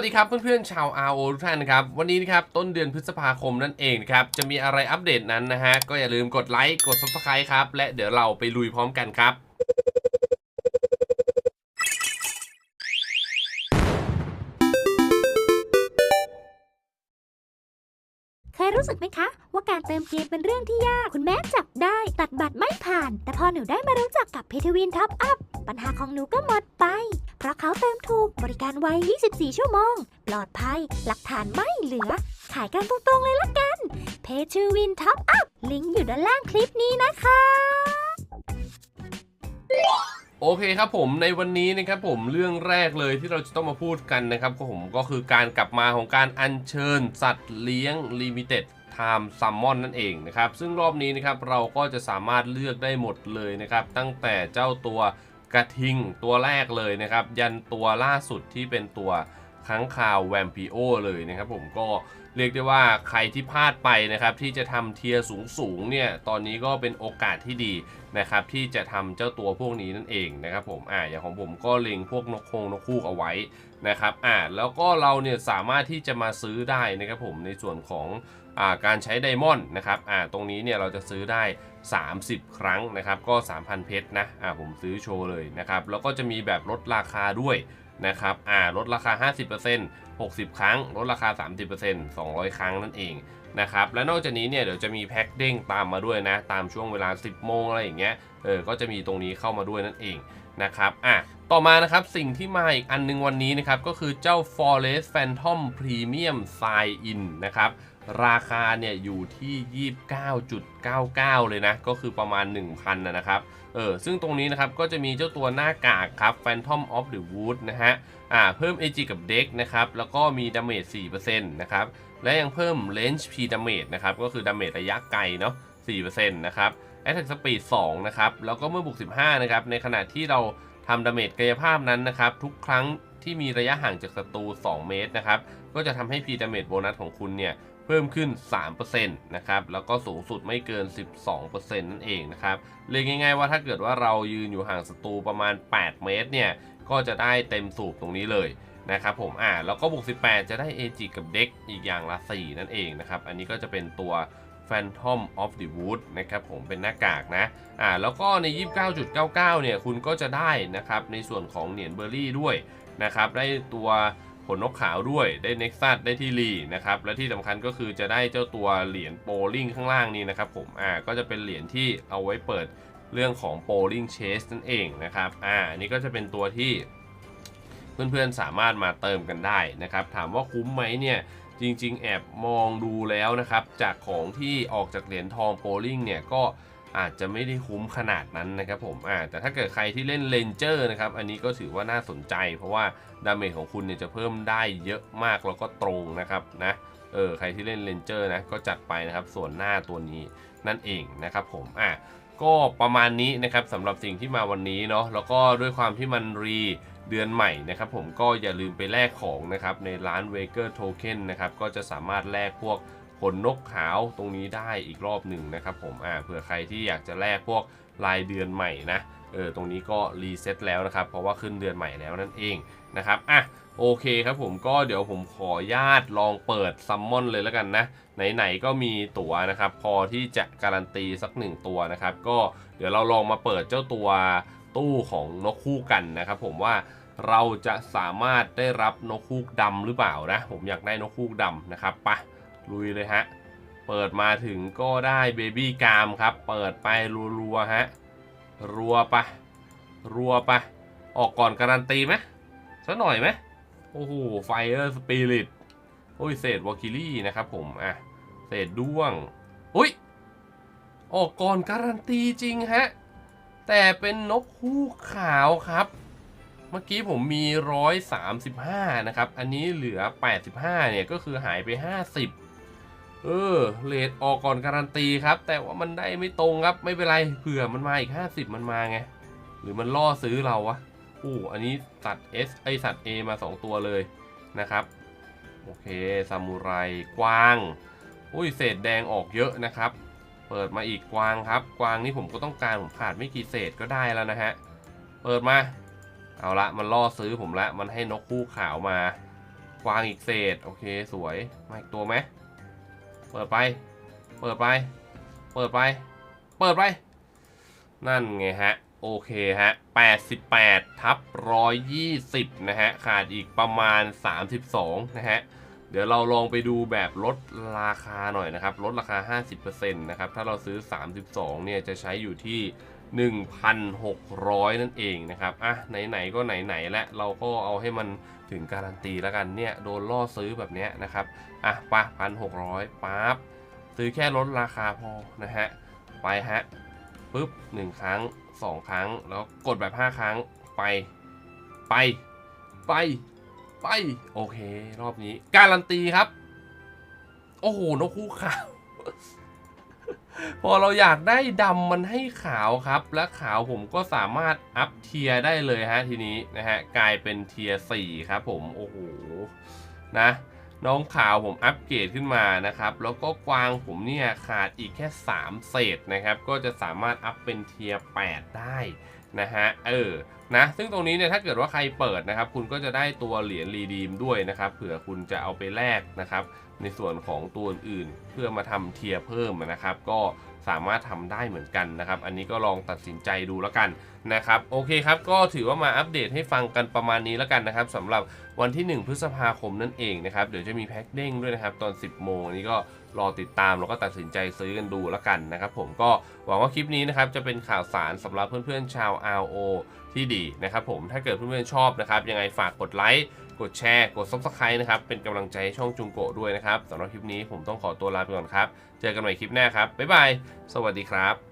วัสดีครับเพื่อนๆชาว RO ทุกท่านนะครับ วันนี้นะครับต้นเดือนพฤษภาคมนั่นเองครับ จะมีอะไรอัปเดตนั้นนะฮะ ก็อย่าลืมกดไลค์กด subscribe ครับ และเดี๋ยวเราไปลุยพร้อมกันครับเคยรู้สึกไหมคะ ว่าการเติมเกมเป็นเรื่องที่ยาก คุณแม่จับได้ ตัดบัตรไม่ผ่าน แต่พอหนูได้มารู้จักกับเพทวินท็อปอัพปัญหาของหนูก็หมดไป เพราะเขาเติมถูกบริการไว 24 ชั่วโมง ปลอดภัย หลักฐานไม่เหลือ ขายกันตรงๆเลยละกัน เพทวินท็อปอัพ ลิงก์อยู่ด้านล่างคลิปนี้นะคะโอเคครับผมในวันนี้นะครับผมเรื่องแรกเลยที่เราจะต้องมาพูดกันนะครับก็ผมก็คือการกลับมาของการอัญเชิญสัตว์เลี้ยง Limited Time Summon นั่นเองนะครับซึ่งรอบนี้นะครับเราก็จะสามารถเลือกได้หมดเลยนะครับตั้งแต่เจ้าตัว กระทิงตัวแรกเลยนะครับ ยันตัวล่าสุดที่เป็นตัวค้างคาวแวมพิโอเลยนะครับผมก็เรียกได้ว่าใครที่พลาดไปนะครับ ที่จะทำเทียร์สูงๆเนี่ยตอนนี้ก็เป็นโอกาสที่ดีนะครับ ที่จะทำเจ้าตัวพวกนี้นั่นเองนะครับผมอ่าอย่างของผมก็เล็งพวกนกคงนกคูกเอาไว้นะครับอ่าแล้วก็เราเนี่ยสามารถที่จะมาซื้อได้นะครับผมในส่วนของ การใช้ไดมอนด์นะครับตรงนี้เนี่ยเราจะซื้อได้ 30 ครั้งนะครับก็ 3,000 เพชรนะผมซื้อโชว์เลยนะครับแล้วก็จะมีแบบลดราคาด้วยนะครับลดราคา 50% 60 ครั้ง ลดราคา 30% 200 ครั้งนั่นเองนะครับและนอกจากนี้เนี่ยเดี๋ยวจะมีแพ็คเด้งตามมาด้วยนะ ตามช่วงเวลา 10 โมงอะไรอย่างเงี้ยเออก็จะมีตรงนี้เข้ามาด้วยนั่นเอง นะครับอะต่อมานะครับสิ่งที่มาอีกอันนึงวันนี้นะครับก็คือเจ้า Forest Phantom Premium Sign In นะครับราคาเนี่ยอยู่ที่ 29.99 เลยนะ ก็คือประมาณ 1,000นะนะครับเออซึ่งตรงนี้นะครับก็จะมีเจ้าตัวหน้ากากครับ Phantom of the Wood นะฮะอ่าเพิ่ม AG กับ Deck นะครับ แล้วก็มี Damage 4%นะครับ และยังเพิ่ม Range P Damage นะครับ ก็คือ Damage ระยะไกลเนาะ4%นะครับ Attack Speed 2นะครับแล้วก็เมื่อบุก 15นะครับในขณะที่เราทำ Damage กายภาพนั้นนะครับทุกครั้งที่มีระยะห่างจากศัตรู 2 เมตรนะครับก็จะทำให้ P Damage โบนัสของคุณเนี่ยเพิ่มขึ้น 3%นะครับ แล้วก็สูงสุดไม่เกิน 12%นั่นเองนะครับ เรียกง่าย ๆ ว่าถ้าเกิดว่าเรายืนอยู่ห่างศัตรูประมาณ 8 เมตรเนี่ย ก็จะได้เต็มสูบตรงนี้เลยนะครับผม อ่า แล้วก็บวก 18 จะได้ AG กับเด็กอีกอย่างละ 4 นั่นเองนะครับ อันนี้ก็จะเป็นตัว Phantom of the Wood นะครับผมเป็นหน้ากากนะอ่าแล้วก็ใน 29.99 เนี่ยคุณก็จะได้นะครับในส่วนของเหรียญเบอร์รี่ด้วยนะครับได้ตัวผลนกขาวด้วยได้เน็กซัสได้ที่รีนะครับและที่สำคัญก็คือจะได้เจ้าตัวเหรียญโปลิงข้างล่างนี้นะครับผมอ่าก็จะเป็นเหรียญที่เอาไว้เปิดเรื่องของโปลิงเชสนั่นเองนะครับอ่าอันนี้ก็จะเป็นตัวที่เพื่อนๆสามารถมาเติมกันได้นะครับถามว่าคุ้มไหมเนี่ย จริง ๆ แอบมองดูแล้วนะครับ จากของที่ออกจากเหรียญทองโปลิงเนี่ยก็อาจจะไม่ได้คุ้มขนาดนั้นนะครับผมอ่าแต่ถ้าเกิดใครที่เล่นเลนเจอร์นะครับ อันนี้ก็ถือว่าน่าสนใจ เพราะว่าดาเมจของคุณเนี่ยจะเพิ่มได้เยอะมากแล้วก็ตรงนะครับนะเออใครที่เล่นเลนเจอร์นะก็จัดไปนะครับส่วนหน้าตัวนี้นั่นเองนะครับผมอะก็ประมาณนี้นะครับสำหรับสิ่งที่มาวันนี้เนาะแล้วก็ด้วยความที่มันรี เดือนใหม่นะครับผมก็อย่าลืมไปแลกของนะครับในร้าน w a k e r Token นะครับก็จะสามารถแลกพวกขนนกขาวตรงนี้ได้อีกรอบหนึ่งนะครับผมอ่าเผื่อใครที่อยากจะแลกพวกรายเดือนใหม่นะเออตรงนี้ก็รีเซ็ตแล้วนะครับเพราะว่าขึ้นเดือนใหม่แล้วนั่นเองนะครับอะโอเคครับผมก็เดี๋ยวผมขอญาตลองเปิดซัมมอนเลยแล้วกันนะ ไหนๆก็มีตั๋วนะครับ พอที่จะการันตีสักหนึ่งตัวนะครับ ก็เดี๋ยวเราลองมาเปิดเจ้าตัว ตู้ของนกคู่กันนะครับผมว่าเราจะสามารถได้รับนกคู่ดำหรือเปล่านะผมอยากได้นกคู่ดำนะครับปะลุยเลยฮะ เปิดมาถึงก็ได้เบบี้กามครับ เปิดไปรัวๆฮะรัวปะรัวปะออกก่อนการันตีไหมสักหน่อยไหมโอ้โหไฟเออร์สปิริตโอ้ยเศษวอคิลี่นะครับผมอะเศษด้วงอุ้ยออกก่อนการันตีจริงฮะ แต่เป็นนกคู่ขาวครับ เมื่อกี้ผมมี 135 นะครับ อันนี้เหลือ 85 เนี่ย ก็คือหายไป 50 เออเลทออกก่อนการันตีครับ แต่ว่ามันได้ไม่ตรงครับ ไม่เป็นไร เผื่อมันมาอีก 50 มันมาไง หรือมันล่อซื้อเราวะอู้อันนี้สัตว์ S ไอสัตว์ A มา 2 ตัวเลยนะครับ โอเคซามูไรกวาง อุ้ยเศษแดงออกเยอะนะครับ เปิดมาอีกกวางครับ กวางนี่ผมก็ต้องการผมขาดไม่กี่เศษก็ได้แล้วนะฮะ เปิดมา เอาละมันล่อซื้อผมละ มันให้นกคู่ขาวมา กวางอีกเศษ โอเคสวย มาอีกตัวไหม เปิดไป เปิดไป เปิดไป เปิดไป นั่นไงฮะ โอเคฮะ 88ทับ120 นะฮะ ขาดอีกประมาณ 32 นะฮะ เดี๋ยวเราลองไปดูแบบลดราคาหน่อยนะครับ ลดราคา 50%นะครับ ถ้าเราซื้อ 32 เนี่ยจะใช้อยู่ที่ 1,600 นั่นเองนะครับ อะ ไหน ๆ ก็ไหน ๆ และ เราก็เอาให้มันถึงการันตีแล้วกัน เนี่ย โดนล่อซื้อแบบเนี้ยนะครับ อะปพันหกร้อยปั๊บ ซื้อแค่ลดราคาพอนะฮะ ไปฮะปุ๊บหนึ่งครั้งสองครั้ง แล้วกดแบบห้าครั้ง ไป ไป ไป ไป โอเค รอบนี้ การันตีครับ โอ้โห นกคู่ขาว พอเราอยากได้ดำมันให้ขาวครับ และขาวผมก็สามารถอัพเทียร์ได้เลยฮะทีนี้นะฮะ กลายเป็นเทียร์สี่ครับผม โอ้โห นะ น้องขาวผมอัปเกรดขึ้นมานะครับ แล้วก็กวางผมเนี่ยขาดอีกแค่ 3 เศษนะครับ ก็จะสามารถอัพเป็นเทียร์8ได้นะฮะ เออ นะ ซึ่งตรงนี้เนี่ยถ้าเกิดว่าใครเปิดนะครับ คุณก็จะได้ตัวเหรียญรีดีมด้วยนะครับ เผื่อคุณจะเอาไปแลกนะครับ ในส่วนของตัวอื่นเพื่อมาทำเทียร์เพิ่มนะครับ ก็ สามารถทำได้เหมือนกันนะครับ อันนี้ก็ลองตัดสินใจดูแล้วกันนะครับโอเคครับก็ถือว่ามาอัปเดตให้ฟังกันประมาณนี้แล้วกันนะครับสำหรับวันที่ 1 พฤษภาคมนั่นเองนะครับเดี๋ยวจะมีแพ็คเด้งด้วยนะครับตอน 10 โมงอันนี้ก็รอติดตามแล้วก็ตัดสินใจซื้อกันดูแล้วกันนะครับผมก็หวังว่าคลิปนี้นะครับจะเป็นข่าวสารสำหรับเพื่อนๆชาว RO ที่ดีนะครับผมถ้าเกิดเพื่อนๆชอบนะครับยังไงฝากกดไลค์ กดแชร์ กด subscribe นะครับ เป็นกำลังใจให้ช่องจุงโกะด้วยนะครับสำหรับคลิปนี้ผมต้องขอตัวลาไปก่อนครับ เจอกันใหม่คลิปหน้าครับ บ๊ายบาย สวัสดีครับ